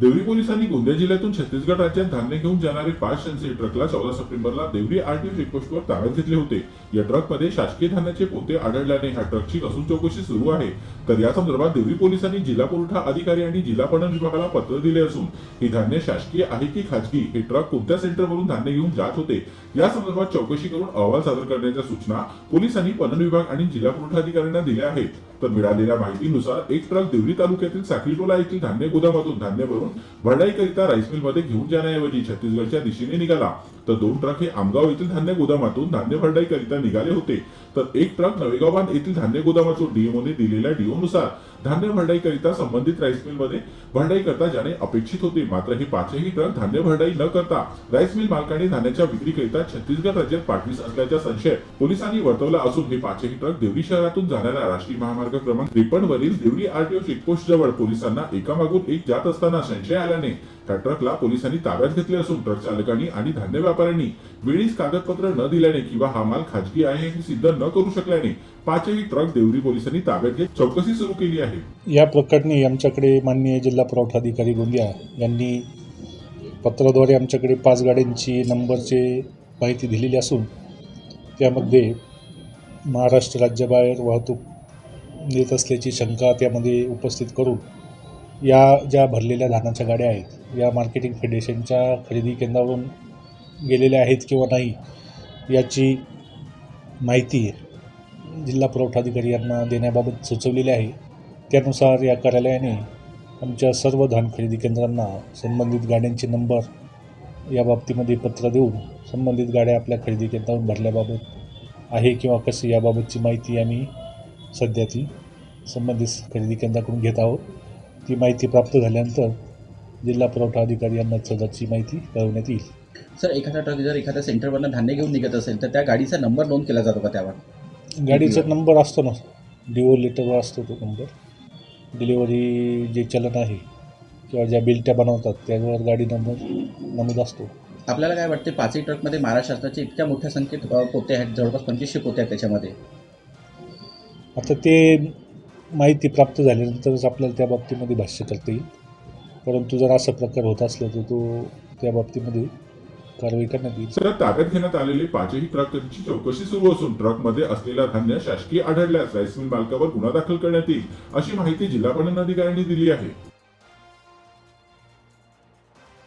देवरी पोलिसांनी गोंदिया जिल्ह्यातून छत्तीसगड राज्यात धान्य घेऊन जाणारे पाच टनचे ट्रकला चौदा सप्टेंबरला देवरी आरटीओ चेकपोस्टवर ताब्यात घेतले होते. या ट्रकमध्ये शासकीय धान्याचे पोते आढळल्याने ह्या ट्रकची कसून चौकशी सुरू आहे. तर या संदर्भात देवरी पोलिसांनी जिल्हा पुरवठा अधिकारी आणि जिल्हा पणन विभागाला पत्र दिले असून ही धान्य शासकीय आहे की खाजगी? हे ट्रक कोणत्या सेंटरवरून धान्य घेऊन जात होते? या संदर्भात चौकशी करून अहवाल सादर करण्याच्या सूचना पोलिसांनी पणन विभाग आणि जिल्हा पुरवठा अधिकाऱ्यांना दिल्या आहेत. तर मिळालेल्या माहितीनुसार एक ट्रक देवरी तालुक्यातील साखरीटोला येथील धान्य गोदामातून धान्य भरून भरडाईकरिता राईस मिलमध्ये घेऊन जाण्याऐवजी छत्तीसगडच्या दिशेने निघाला. तर दोन ट्रक हे आमगाव येथील धान्य गोदामातून धान्य भरडाईकरिता निघाले होते. तर एक ट्रक नवेगाव बांध येथील धान्य गोदामातून डीएमओने दिलेल्या डीओनुसार धान्य भरडाईकरिता संबंधित राईस मिलमध्ये भरडाई करता जाणे अपेक्षित होते. मात्र हे पाचही ट्रक धान्य भरडाई न करता राईस मिल मालकाने धान्याच्या विक्रीकरिता छत्तीसगड राज्यात पाठवीस असल्याचा संशय पोलिसांनी वर्तवला असून हे पाचही ट्रक देवरी शहरातून जाणाऱ्या राष्ट्रीय महामार्ग क्रमांक त्रेपन्न वरील देवरी आरटीओ चेकपोस्ट जवळ पोलिसांना एकामागून एक जात असताना संशय आल्याने त्या ट्रकला पोलिसांनी ताब्यात घेतले असून ट्रक चालकांनी आणि धान्य व्यापाऱ्यांनी वेळीच कागदपत्र न दिल्याने किंवा हा माल खाजगी आहे हे सिद्ध न करू शकल्याने पाचही ट्रक देवरी पोलिसांनी ताब्यात घेत चौकशी सुरू केली आहे. या प्रकरणी आमच्याकडे माननीय जिल्हा पुरवठा अधिकारी गोंदिया यांनी पत्राद्वारे आमच्याकडे पाच गाड्यांची नंबरचे माहिती दिलेली असून त्यामध्ये महाराष्ट्र राज्याबाहेर वाहतूक नेत असल्याची शंका त्यामध्ये उपस्थित करून या ज्या भरलेल्या धानाच्या गाड्या आहेत या मार्केटिंग फेडरेशनच्या खरेदी केंद्रावरून गेलेल्या आहेत किंवा नाही याची माहिती जिल्हा पुरवठा अधिकारी यांना देण्याबाबत सुचवलेली आहे. त्यानुसार या कार्यालयाने आमच्या सर्व धान खरेदी केंद्रांना संबंधित गाड्यांचे नंबर या बाबतीमध्ये पत्र देऊन संबंधित गाड्या आपल्या खरेदी केंद्रावर भरल्याबाबत आहे किंवा कसे याबाबतची माहिती आम्ही सध्या ती संबंधित खरेदी केंद्राकडून घेत आहोत. ती माहिती प्राप्त झाल्यानंतर जिल्हा पुरवठा अधिकारी यांना सदरची माहिती कळवण्यात येईल. सर एखादा ट्रक जर एखाद्या सेंटरवरनं धान्य घेऊन निघत असेल तर त्या गाडीचा नंबर नोंद केला जातो का त्यावर? गाडीचा नंबर असतो ना डिओ लेटरवर असतो तो नंबर. डिलिव्हरी जे चलन आहे किंवा ज्या बिलट्या बनवतात त्यावर गाडी नंबर नमूद असतो. आपल्याला काय वाटते पाचही ट्रकमध्ये महाराष्ट्र शासनाचे इतक्या मोठ्या संख्येत पोते आहेत जवळपास पंचवीसशे पोते आहेत त्याच्यामध्ये? आता ते माहिती प्राप्त झाल्यानंतरच आपल्याला त्या बाबतीमध्ये भाष्य करता येईल. परंतु जर असा प्रकार होत असला तर तो त्या बाबतीमध्ये कारवाई करण्यात येईल. सध्या ताब्यात घेण्यात आलेली पाचही ट्रकांची चौकशी सुरू असून ट्रकमध्ये असलेला धान्य शासकीय आढळल्यास राईस मिल मालकावर गुन्हा दाखल करण्यात येईल अशी माहिती जिल्हा पणन अधिकाऱ्यांनी दिली आहे.